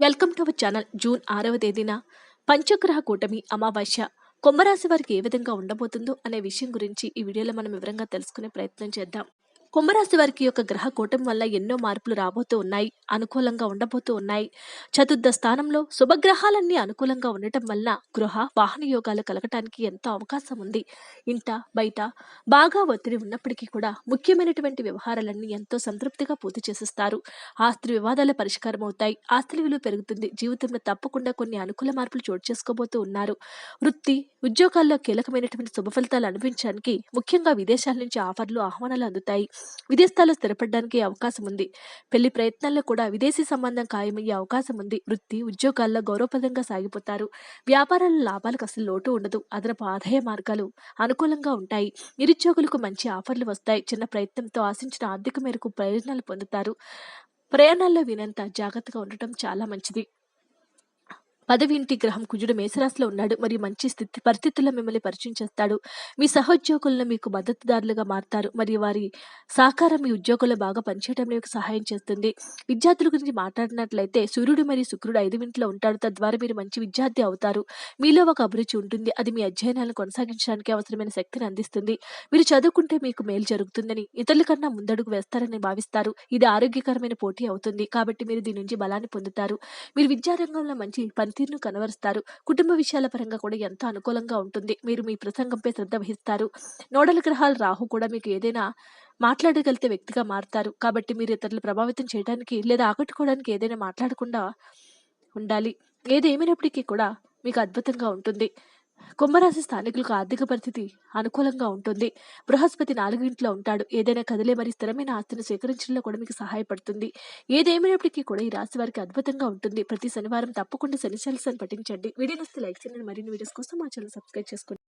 Welcome to our channel. June ఆరవ తేదీన పంచగ్రహ కూటమి అమావాస్య కుంభరాశి వారికి ఏ విధంగా ఉండబోతుందో అనే విషయం గురించి ఈ వీడియోలో మనం వివరంగా తెలుసుకునే ప్రయత్నం చేద్దాం. కుంభరాశి వారికి యొక్క గ్రహ కూటమి వల్ల ఎన్నో మార్పులు రాబోతూ ఉన్నాయి అనుకూలంగా ఉండబోతూ ఉన్నాయి. చతుర్థ స్థానంలో శుభగ్రహాలన్నీ అనుకూలంగా ఉండటం వల్ల గృహ వాహన యోగాలు కలగటానికి ఎంతో అవకాశం ఉంది. ఇంట బయట బాగా ఒత్తిడి ఉన్నప్పటికీ కూడా ముఖ్యమైనటువంటి వ్యవహారాలన్నీ ఎంతో సంతృప్తిగా పూర్తి చేసిస్తారు. ఆస్తి వివాదాల పరిష్కారం అవుతాయి. ఆస్తుల విలువ పెరుగుతుంది. జీవితంలో తప్పకుండా కొన్ని అనుకూల మార్పులు చోటు చేసుకోబోతూ ఉన్నారు. వృత్తి ఉద్యోగాల్లో కీలకమైనటువంటి శుభ ఫలితాలు అనిపించడానికి ముఖ్యంగా విదేశాల నుంచి ఆఫర్లు ఆహ్వానాలు అందుతాయి. విదేశాల్లో స్థిరపడడానికి అవకాశం ఉంది. పెళ్ళి ప్రయత్నాల్లో కూడా విదేశీ సంబంధం ఖాయమయ్యే అవకాశం ఉంది. వృత్తి ఉద్యోగాల్లో గౌరవప్రదంగా సాగిపోతారు. వ్యాపారాల లాభాలకు అసలు లోటు ఉండదు. అదనపు ఆదాయ మార్గాలు అనుకూలంగా ఉంటాయి. నిరుద్యోగులకు మంచి ఆఫర్లు వస్తాయి. చిన్న ప్రయత్నంతో ఆశించిన ఆర్థిక మేరకు ప్రయోజనాలు పొందుతారు. ప్రయాణాల్లో వినంత జాగ్రత్తగా ఉండటం చాలా మంచిది. పదవి ఇంటి గ్రహం కుజుడు మేషరాశిలో ఉన్నాడు. మరియు మంచి స్థితి పరిస్థితుల్లో మిమ్మల్ని పరిచయం చేస్తాడు. మీ సహోద్యోగులను మీకు మద్దతుదారులుగా మారుతారు. మరియు వారి సహకారం మీ ఉద్యోగుల్లో బాగా పనిచేయడంలో మీకు సహాయం చేస్తుంది. విద్యార్థుల గురించి మాట్లాడినట్లయితే సూర్యుడు మరియు శుక్రుడు ఐదు ఇంట్లో ఉంటాడు తద్వారా మీరు మంచి విద్యార్థి అవుతారు. మీలో ఒక అభిరుచి ఉంటుంది. అది మీ అధ్యయనాలను కొనసాగించడానికి అవసరమైన శక్తిని అందిస్తుంది. మీరు చదువుకుంటే మీకు మేలు జరుగుతుందని ఇతరుల కన్నా ముందడుగు వేస్తారని భావిస్తారు. ఇది ఆరోగ్యకరమైన పోటీ అవుతుంది. కాబట్టి మీరు దీని నుంచి బలాన్ని పొందుతారు. మీరు విద్యారంగంలో మంచి పని పనితీరును కనవరుస్తారు. కుటుంబ విషయాల పరంగా కూడా ఎంతో అనుకూలంగా ఉంటుంది. మీరు మీ ప్రసంగంపై శ్రద్ధ వహిస్తారు. నోడల గ్రహాలు రాహు కూడా మీకు ఏదైనా మాట్లాడగలిగే వ్యక్తిగా మారుతారు. కాబట్టి మీరు ఇతరులు ప్రభావితం చేయడానికి లేదా ఆకట్టుకోవడానికి ఏదైనా మాట్లాడకుండా ఉండాలి. ఏదేమైనప్పటికీ కూడా మీకు అద్భుతంగా ఉంటుంది. కుంభరాశి స్థానికులకు ఆర్థిక పరిస్థితి అనుకూలంగా ఉంటుంది. బృహస్పతి నాలుగు ఇంట్లో ఉంటాడు. ఏదైనా కదిలే మరి స్థిరమైన ఆస్తిని స్వీకరించడంలో కూడా మీకు సహాయపడుతుంది. ఏదేమైనప్పటికీ కూడా ఈ రాశి వారికి అద్భుతంగా ఉంటుంది. ప్రతి శనివారం తప్పకుండా శనిశాలసాన్ని పఠించండి. వీడియో నస్తే లైక్ చేయండి. మరిన్ని వీడియోస్ కోసం మా ఛానల్ సబ్స్క్రైబ్ చేసుకోండి.